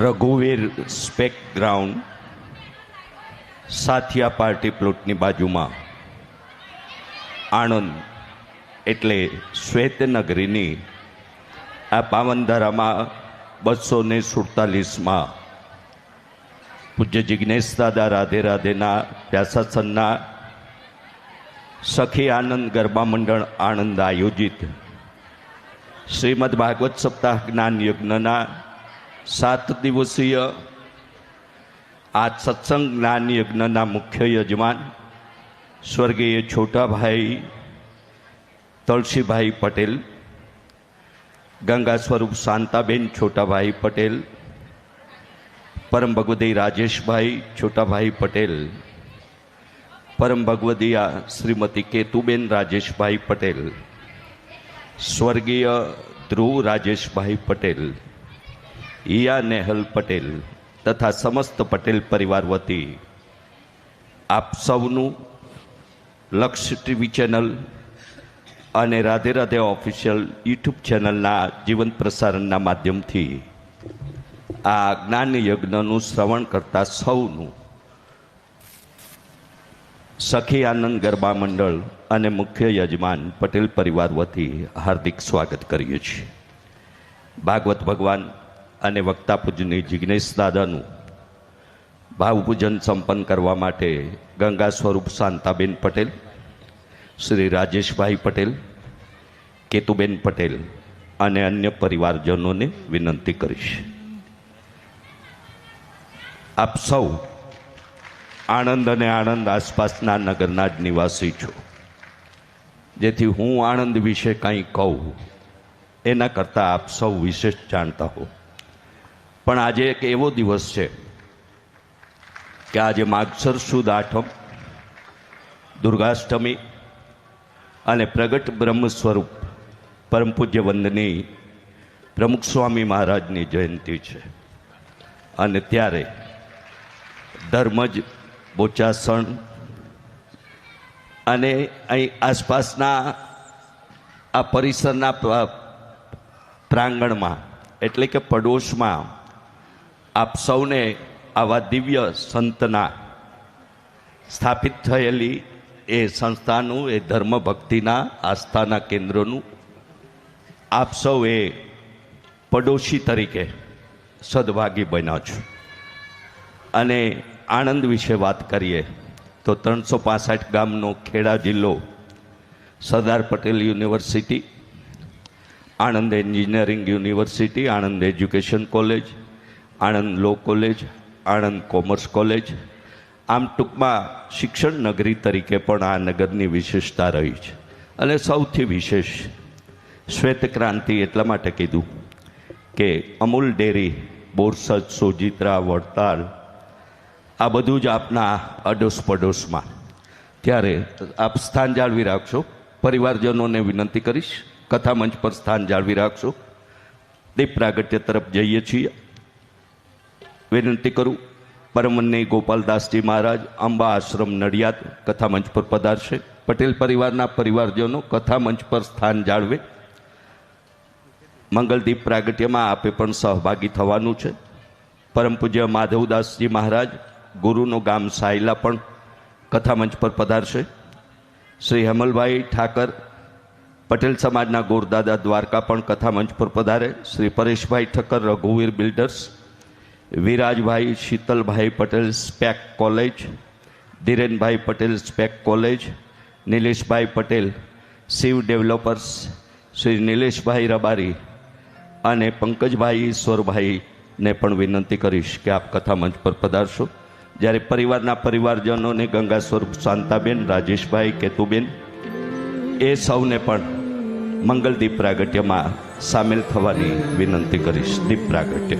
રઘુવીર spec ground Sathiya party પ્લોટની બાજુમાં. આણંદ એટલે શ્વેતનગરીની આ પાવનધારામાં બસો ને સુડતાલીસમાં પૂજ્ય જિજ્ઞેશ દાદા રાધે રાધેના વ્યાસાસનના સખી આનંદ ગરબા મંડળ આણંદ આયોજિત. શ્રીમદ ભાગવત સપ્તાહ જ્ઞાન યજ્ઞના સાત દિવસીય આ સત્સંગ જ્ઞાન યજ્ઞના મુખ્ય યજમાન સ્વર્ગીય છોટાભાઈ તળસીભાઈ પટેલ ગંગા સ્વરૂપ શાંતાબેન છોટાભાઈ પટેલ પરમ ભગવતી રાજેશભાઈ છોટાભાઈ પટેલ પરમ ભગવદીયા શ્રીમતી કેતુબેન રાજેશભાઈ પટેલ સ્વર્ગીય ધ્રુવ રાજેશભાઈ પટેલ, ઈયા નેહલ પટેલ તથા સમસ્ત પટેલ પરિવાર વતી આપ સૌનું લક્ષ ટીવી ચેનલ અને રાધે રાધે ઓફિશિયલ યુટ્યુબ ચેનલના જીવંત પ્રસારણના માધ્યમથી આ જ્ઞાન યજ્ઞનું શ્રવણ કરતા સૌનું સખી આનંદ ગરબા મંડળ અને મુખ્ય યજમાન પટેલ પરિવાર વતી હાર્દિક સ્વાગત કરીએ છીએ. ભાગવત ભગવાન અને વક્તા પૂજની જિજ્ઞેશ દાદાનું ભાવપૂજન સંપન્ન કરવા માટે ગંગા સ્વરૂપ શાંતાબેન પટેલ, શ્રી રાજેશભાઈ પટેલ, કેતુબેન પટેલ અને અન્ય પરિવારજનોને વિનંતી કરીશ. આપ સૌ આણંદ અને આણંદ આસપાસના નગરના જ નિવાસી છું. જેથી હું આણંદ વિશે કંઈ કહું, એના કરતાં આપ સૌ વિશેષ જાણતા હો. પણ આજે એક એવો દિવસ છે કે આજે માગસર સુદ આઠમ, દુર્ગાષ્ટમી અને પ્રગટ બ્રહ્મ સ્વરૂપ પરમ પૂજ્ય વંદની પ્રમુખ સ્વામી મહારાજની જયંતિ છે. અને ત્યારે ધર્મજ બોચાસણ અને અહીં આસપાસના આ પરિસરના પ્રાંગણમાં, એટલે કે પડોશમાં, આપ સૌને આવા દિવ્ય સંતના સ્થાપિત થયેલી એ સંસ્થાનું, એ ધર્મ ભક્તિના આસ્થાના કેન્દ્રનું, આપ સૌ એ પડોશી તરીકે સદભાગી બન્યા છો. અને આણંદ વિશે વાત કરીએ, તો ત્રણસો પાસઠ ગામનો ખેડા જિલ્લો, Sardar Patel university, Anand engineering university, Anand education college, Anand law college, Anand commerce college. આમ ટૂંકમાં શિક્ષણ નગરી તરીકે પણ આ નગરની વિશેષતા રહી છે. અને સૌથી વિશેષ, શ્વેત ક્રાંતિ એટલા માટે કીધું કે અમૂલ ડેરી, બોરસદ, સોજિત્રા, વડતાલ આ બધું જ આપના અડોશ પડોશમાં ત્યારે આપ સ્થાન જાળવી રાખશો. પરિવારજનોને વિનંતી કરીશ. કથા મંચ પર સ્થાન જાળવી રાખશો. દીપ પ્રાગટ્ય તરફ જઈએ છીએ. વિનંતી કરું પરમન્ની ગોપાલદાસજી મહારાજ અંબા આશ્રમ નડિયાદ કથા મંચ પર પધારશે. પટેલ પરિવારના પરિવારજનો કથા મંચ પર સ્થાન જાળવે. મંગલદીપ પ્રાગટ્યમાં આપે પણ સહભાગી થવાનું છે. પરમ પૂજ્ય માધવદાસજી મહારાજ ગુરુનું ગામ સાયલા પણ કથા મંચ પર પધારશે. શ્રી હેમલભાઈ ઠાકર પટેલ સમાજના ગોરદાદા દ્વારકા પણ કથા મંચ પર પધારે. Shri Pareshbhai Thakkar રઘુવીર builders, Virajbhai Shitalbhai Patel SPEC college, Dhirenbhai Patel SPEC college, Nileshbhai Patel Shiv developers, Shri Nileshbhai Rabari અને પંકજભાઈ ઈશ્વરભાઈને પણ વિનંતી કરીશ કે આપ કથા મંચ પર પધારશો. જ્યારે પરિવારના પરિવારજનોને ગંગા સ્વરૂપ શાંતાબેન, રાજેશભાઈ, કેતુબેન, એ સૌને પણ મંગલ દીપ પ્રાગટ્યમાં સામેલ થવાની વિનંતી કરીશ. દીપ પ્રાગટ્ય.